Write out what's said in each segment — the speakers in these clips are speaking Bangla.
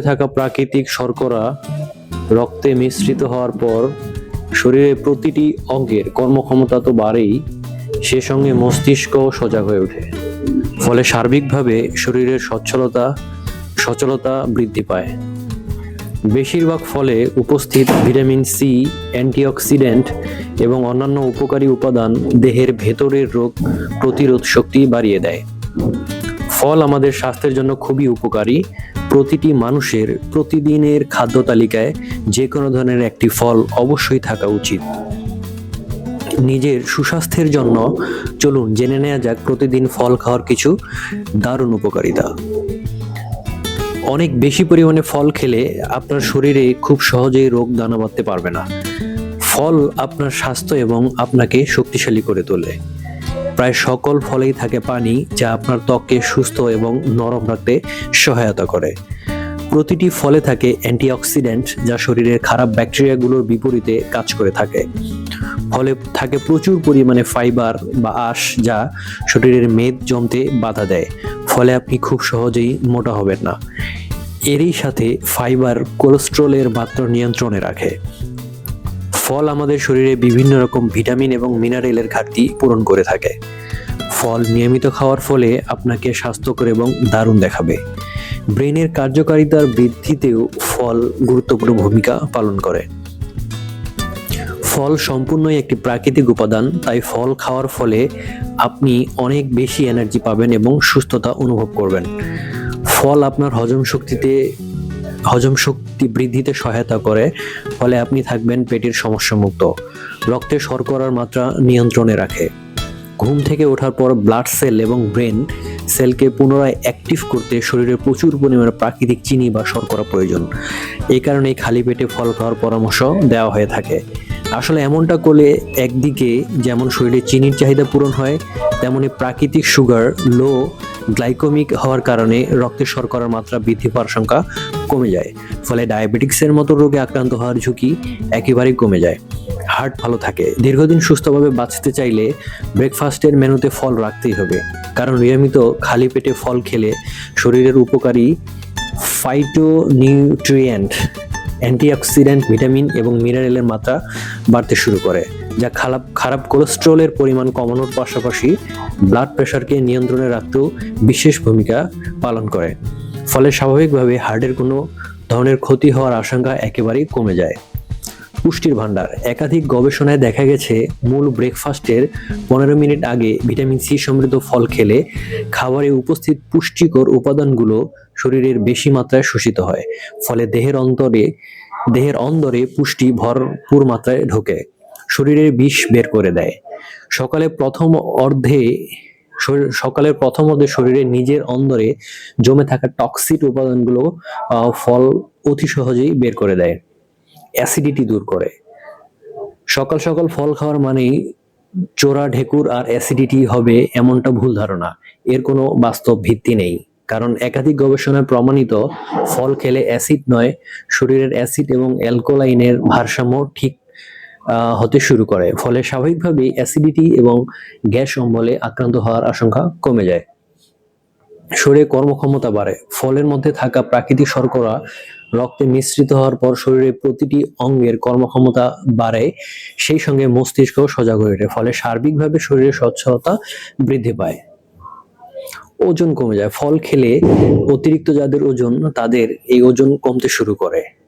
থাকা প্রাকৃতিক শর্করা রক্তে মিশ্রিত হওয়ার পর শরীরের প্রতিটি অঙ্গের কর্মক্ষমতা তো বাড়েই, সে সঙ্গে মস্তিষ্ক সজাগ হয়ে ওঠে। ফলে সার্বিকভাবে শরীরের সচ্ছলতা, সচলতা বৃদ্ধি পায়। বেশিরভাগ ফলে উপস্থিত ভিটামিন সি, অ্যান্টিঅক্সিডেন্ট এবং অন্যান্য উপকারী উপাদান দেহের ভেতরের রোগ প্রতিরোধ শক্তি বাড়িয়ে দেয়। ফল আমাদের স্বাস্থ্যের জন্য খুবই উপকারী প্রতিটি মানুষের প্রতিদিনের খাদ্য তালিকায় যে কোনো ধরনের একটি ফল অবশ্যই থাকা উচিত। নিজের সুস্বাস্থ্যের জন্য চলুন জেনে নেওয়া যাক প্রতিদিন ফল খাওয়ার কিছু দারুণ উপকারিতা। অনেক বেশি পরিমাণে ফল খেলে আপনার শরীরে খুব সহজেই রোগ দানা বাঁধতে পারবে না। ফল আপনার স্বাস্থ্য এবং আপনাকে শক্তিশালী করে তোলে। প্রায় সকল ফলেই থাকে পানি যা আপনার ত্বককে সুস্থ এবং নরম রাখতে সহায়তা করে। প্রতিটি ফলে থাকে অ্যান্টিঅক্সিডেন্ট যা শরীরের খারাপ ব্যাকটেরিয়াগুলোর বিপরীতে কাজ করে থাকে। ফলে থাকে প্রচুর পরিমাণে ফাইবার বা আঁশ যা শরীরের মেদ জমতে বাধা দেয়। ফলে আপনি খুব সহজেই মোটা হবেন না। এরই সাথে ফাইবার কোলেস্ট্রলের মাত্রা নিয়ন্ত্রণে রাখে। ফল আমাদের শরীরে বিভিন্ন রকম ভিটামিন এবং মিনারেলের ঘাটতি পূরণ করে থাকে। ফল নিয়মিত খাওয়ার ফলে আপনাকে স্বাস্থ্যকর এবং দারুণ দেখাবে। ব্রেনের কার্যকারিতার বৃদ্ধিতেও ফল গুরুত্বপূর্ণ ভূমিকা পালন করে। ফল সম্পূর্ণই একটি প্রাকৃতিক উপাদান, তাই ফল খাওয়ার ফলে আপনি অনেক বেশি এনার্জি পাবেন এবং সুস্থতা অনুভব করবেন। ফল আপনার হজম শক্তিতে হজম শক্তি বৃদ্ধিতে সহায়তা করে, ফলে আপনি থাকবেন পেটের সমস্যা মুক্ত রক্তে শর্করার মাত্রা নিয়ন্ত্রণে রাখে। ঘুম থেকে ওঠার পর ব্লাড সেল এবং ব্রেন সেলকে পুনরায় অ্যাক্টিভ করতে শরীরে প্রচুর পরিমাণে প্রাকৃতিক চিনি বা শর্করা প্রয়োজন। এই কারণে খালি পেটে ফল খাওয়ার পরামর্শ দেওয়া হয়ে থাকে। আসলে এমনটা করলে একদিকে যেমন শরীরে চিনির চাহিদা পূরণ হয়, তেমনি প্রাকৃতিক সুগার লো গ্লাইকোমিক হওয়ার কারণে রক্তে শর্করার মাত্রা বৃদ্ধি পাওয়ার সংখ্যা কমে যায়। ফলে ডায়াবেটিক্সের মতো রোগে আক্রান্ত হওয়ার ঝুঁকি একেবারেই কমে যায়। হার্ট ভালো থাকে। দীর্ঘদিন সুস্থভাবে বাঁচতে চাইলে ব্রেকফাস্টের মেনুতে ফল রাখতেই হবে। কারণ নিয়মিত খালি পেটে ফল খেলে শরীরের উপকারী ফাইটোনিউট্রিয়েন্ট অ্যান্টিঅক্সিডেন্ট ভিটামিন এবং মিনারেলের মাত্রা বাড়তে শুরু করে, যা খারাপ খারাপ কোলেস্ট্রলের পরিমাণ কমানোর পাশাপাশি ব্লাড প্রেশারকে নিয়ন্ত্রণে রাখতেও বিশেষ ভূমিকা পালন করে। ফলে স্বাভাবিকভাবে হার্টের কোনো ধরনের ক্ষতি হওয়ার আশঙ্কা একেবারেই কমে যায়। পুষ্টির ভাণ্ডার, একাধিক গবেষণায় দেখা গেছে, মূল ব্রেকফাস্টের পনেরো মিনিট আগে ভিটামিন সি সমৃদ্ধ ফল খেলে খাবারে উপস্থিত পুষ্টিকর উপাদানগুলো শরীরের বেশি মাত্রায় শোষিত হয়, ফলে দেহের অন্তরে, দেহের অন্দরে পুষ্টি ভরপুর মাত্রায় ঢোকে, শরীরের বিষ বের করে দেয়। সকালে প্রথম অর্ধে সকালের প্রথম অর্ধে শরীরের নিজের অন্দরে জমে থাকা টক্সিক উপাদানগুলো ফল অতি সহজেই বের করে দেয়। অ্যাসিডিটি দূর করে। সকাল সকাল ফল খাওয়ার মানেই চোরা ঢেকুর আর অ্যাসিডিটি হবে এমনটা ভুল ধারণা। এর কোনো বাস্তব ভিত্তি নেই। কারণ একাধিক গবেষণায় প্রমাণিত ফল খেলে অ্যাসিড নয়, শরীরের অ্যাসিড এবং অ্যালকোলাইনের ভারসাম্য ঠিক হতে শুরু করে। ফলে স্বাভাবিকভাবেই অ্যাসিডিটি এবং গ্যাস অম্বলে আক্রান্ত হওয়ার আশঙ্কা কমে যায়। শরীরে কর্মক্ষমতা বাড়ে। ফলের মধ্যে থাকা প্রাকৃতিক শর্করা রক্তে মিশ্রিত হওয়ার পর শরীরের প্রতিটি অঙ্গের কর্মক্ষমতা বাড়ে, সেই সঙ্গে মস্তিষ্ক সজাগ হয়ে ওঠে, ফলে সার্বিকভাবে শরীরের সচ্ছলতা বৃদ্ধি পায়। ওজন কমে যায়। ফল খেলে অতিরিক্ত যাদের ওজন, তাদের এই ওজন কমতে শুরু করে।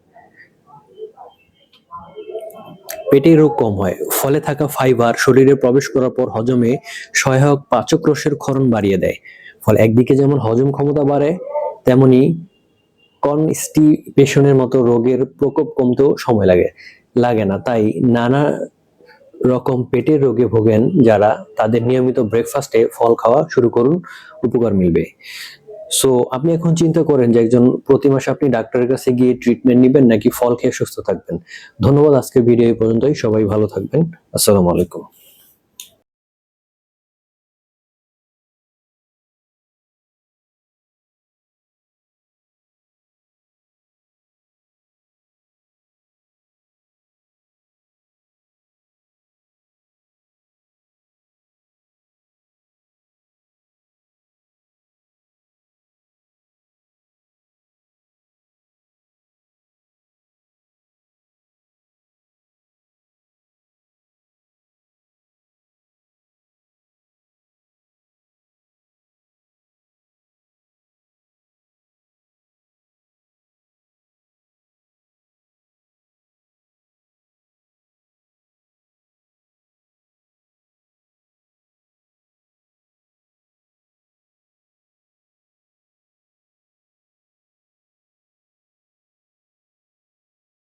পেটের রোগ কম হয়। ফলে থাকা ফাইবার শরীরে প্রবেশ করার পর হজমে সহায়ক পাচক রসের ক্ষরণ বাড়িয়ে দেয়। ফলে একদিকে যেমন হজম ক্ষমতা বাড়ে, তেমনি কনস্টিপেশনের মতো রোগের প্রকোপ কমতেও সময় লাগে লাগে না। তাই নানা রকম পেটের রোগে ভোগেন যারা। তাদের নিয়মিত ব্রেকফাস্টে ফল খাওয়া শুরু করুন, উপকার মিলবে। সো আপনি এখন চিন্তা করেন যে একজন প্রতি মাসে আপনি ডাক্তারের কাছে গিয়ে ট্রিটমেন্ট নেবেন নাকি ফল খেয়ে সুস্থ থাকবেন। ধন্যবাদ আজকের ভিডিও পর্যন্তই। সবাই ভালো থাকবেন। আসসালামু আলাইকুম।